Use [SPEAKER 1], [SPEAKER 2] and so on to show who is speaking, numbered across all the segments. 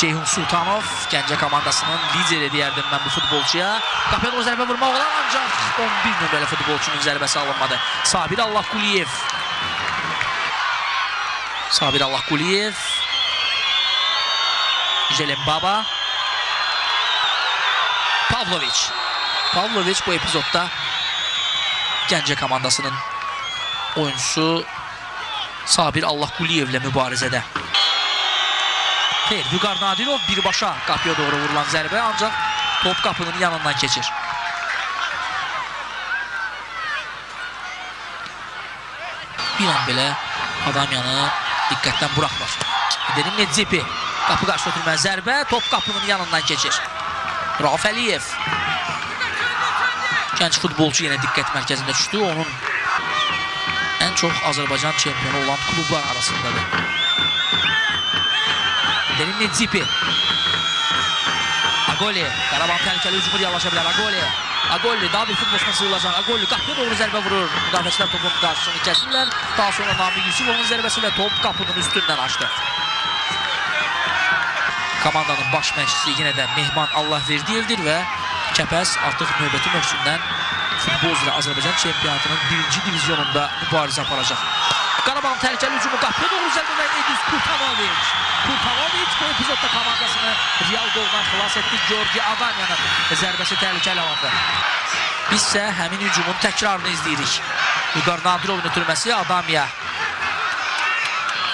[SPEAKER 1] Ceyhun Sultanov Gəncə komandasının lideri deyərdim mən bu futbolçuya. Qapıya doğru zərbə vurmaq olar ancaq 11 nömrəli futbolçunun zərbəsi alınmadı. Sabir Allahquliyev. Sabir Allahquliyev. Jelen Baba. Pavlovic. Pavlovic bu epizodda Gəncə komandasının oyuncusu Sabir Allahquliyevlə mübarizədə. Xeyr, Vüqar Nadirov birbaşa qapıya doğru vurulan zərbə ancaq top qapının yanından keçir. Bir an belə Adamyanı diqqətdən buraxmır. Dedim Nedzipi. Qapı qarşı ötürmə zərbə, top qapının yanından keçir. Rauf Əliyev. Gənc futbolçu yenə diqqət mərkəzində düşdü. Onun ən çox Azərbaycan çempionu olan klublar arasındadır. Derin Nedzipi. Agoli. Qarabağ təhlükəli hücumu reallaşa bilər. Agoli. Agoli daha bir futbolçuna sığılacaq. Agoli qapıya doğru zərbə vurur. Müdafiəçilər topun qarşısını kəsirlər. Daha sonra Nami Yusufovun zərbəsi top qapının üstündən açdı. Komandanın baş məşqçisi yenə də Mehman Allahverdiyevdir və Kəpəz artıq növbəti mövsümdən futbol üzrə Azərbaycan çempionatının birinci divizyonunda mübarizə aparacaq. Qarabağın təhlükəli hücumu qapıya doğru zərbə və Edis Kurtanovic. Kurtanovic bu epizodda komandasını Real qoldan xilas etdi. Georgi Adamyanın zərbəsi təhlükəli alındı. Biz isə həmin hücumun təkrarını izləyirik. Vüqar Nadirovun ötürməsi Adamya.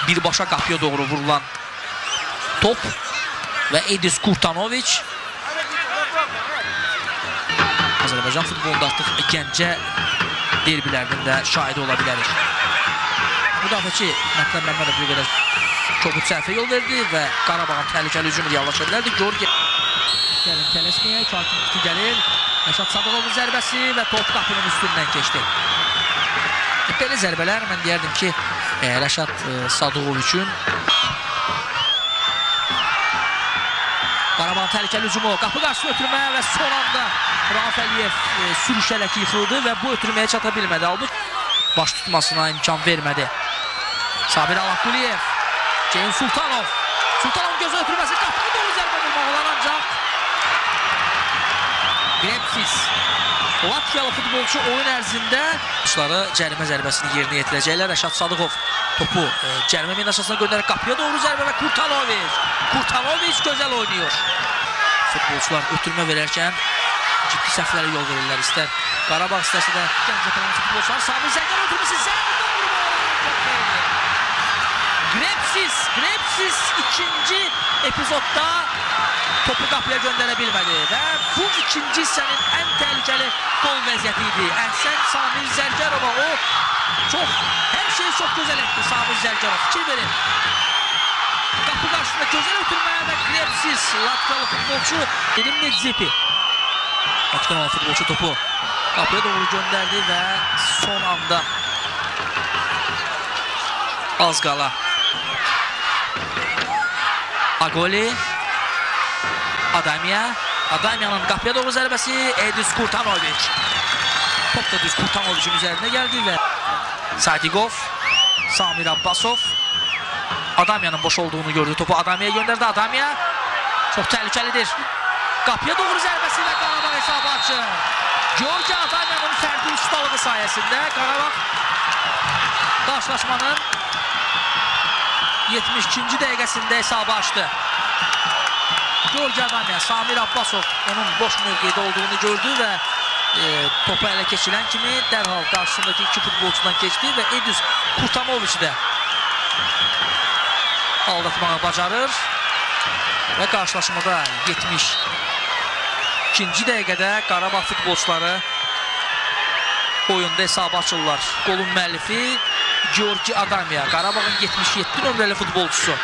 [SPEAKER 1] Birbaşa qapıya doğru vurulan top və Edis Kurtanovic Azərbaycan futbolunda artıq Gəncə derbilərinin də şahidi ola bilərik. Müdafiəçi Mətləb Məmmədov bir qədər kobud səhvə yol verdi və Qarabağın təhlükəli hücumu reallaşa bilərdi. Georgi Gəlin tələsməyə, Çarkin iti gəlir. Rəşad Sadıqovun zərbəsi və top qapının üstündən keçdi. Belə zərbələr mən deyərdim ki, e, Rəşad e, Sadıqov üçün Qarabağ təhlükəli hücumu, qapı qarşısına ötürmə və son anda Rauf Əliyev e, sürüşərək yıxıldı və bu ötürməyə çata bilmədi. Halbuki baş tutmasına imkan vermədi. Sabir Allahquliyev, Ceyhun Sultanov. Sultanovun gözü ötürməsi qapıya doğru zərbə vurmaq olar ancaq Grepsiz. Latviyalı futbolçu oyun ərzində quşları cərimə zərbəsini yerinə yetirəcəklər. Rəşad Sadıqov topu e, cərimə minaşasına göndərək qapıya doğru zərbə və Kurtanovic. Kurtanovic gözəl oynayır. Futbolçular ötürmə verərkən ciddi səhvlərə yol verirlər. İstər Qarabağ istərsə də Gəncə komandası futbolçular Sabir Zəngər ötürməsi zərbə Grepsiz, Grepsiz ikinci epizodda topu qapıya göndərə bilmədi və bu ikinci hissənin ən təhlükəli gol vəziyyəti idi. Əhsən Samir Zərgərova o çox, hər şeyi çox gözəl etdi Samir Zərgərov. Fikir verin. Qapı qarşısında gözəl ötürməyə və Grepsiz Latviyalı futbolçu Elim Nedzipi. Latviyalı futbolçu topu qapıya doğru göndərdi və son anda az qala Agoli Adamya Adamyanın qapıya doğru zərbəsi Edis Kurtanovic Top da düz Kurtanovicin üzərində gəldi və Sadiqov Samir Abbasov Adamyanın boş olduğunu gördü. Topu Adamya'ya gönderdi. Adamya çok tehlikelidir. Qapıya doğru zərbəsi ilə Qarabağ hesabı açır. Georgi Adamyanın fərdi ustalığı sayəsində Qarabağ qarşılaşmanın 72-ci dəqiqəsində hesabı açdı. Georgi Adamya, Samir Abbasov onun boş mövqeydə olduğunu gördü və e, topu ələ keçirən kimi dərhal qarşısındakı iki futbolçudan keçdi və Edis Kurtanovic də aldatmağı bacarır və qarşılaşmada 72-ci dəqiqədə Qarabağ futbolçuları oyunda hesabı açırlar. Qolun müəllifi Georgi Adamya, Qarabağın 77 nömrəli futbolçusu.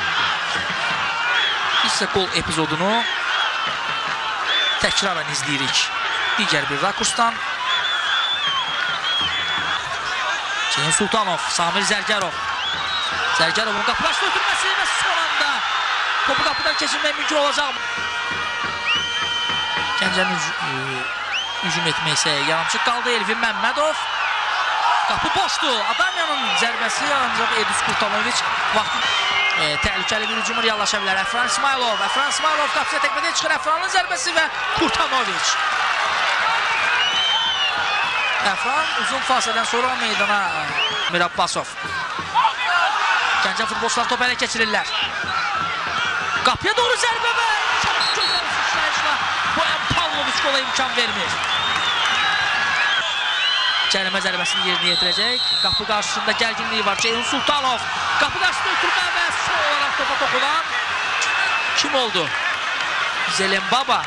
[SPEAKER 1] Biz isə qol epizodunu təkrarən izləyirik. Digər bir rakursdan. Ceyhun Sultanov, Samir Zərgərov. Zərgərovun qapılaşma ötürməsi və son anda topu qapıdan keçirmək mümkün olacaq. Gəncənin hücum etmək yarımçıq qaldı Elvin Məmmədov. Qapı boşdur. Adamyanın zərbəsi ancaq Edis Kurtanovic vaxtı e, təhlükəli bir hücum reallaşa bilər. Əfran İsmailov, Əfran İsmailov qapıya təkmədə çıxır. Əfranın zərbəsi və Kurtanovic. Əfran uzun fasilədən sonra meydana e, Mirabbasov. Gəncə futbolçular top ələ keçirirlər. Qapıya doğru zərbə və çox gözəl sıçrayışla Boyan Qola imkan vermir. Cərimə zərbəsini yerinə yetirəcək. Qapı qarşısında gərginliyi var. Ceyhun Sultanov. Qapı qarşısında ötürmə və sol olaraq topa toxunan kim oldu? Zelembaba.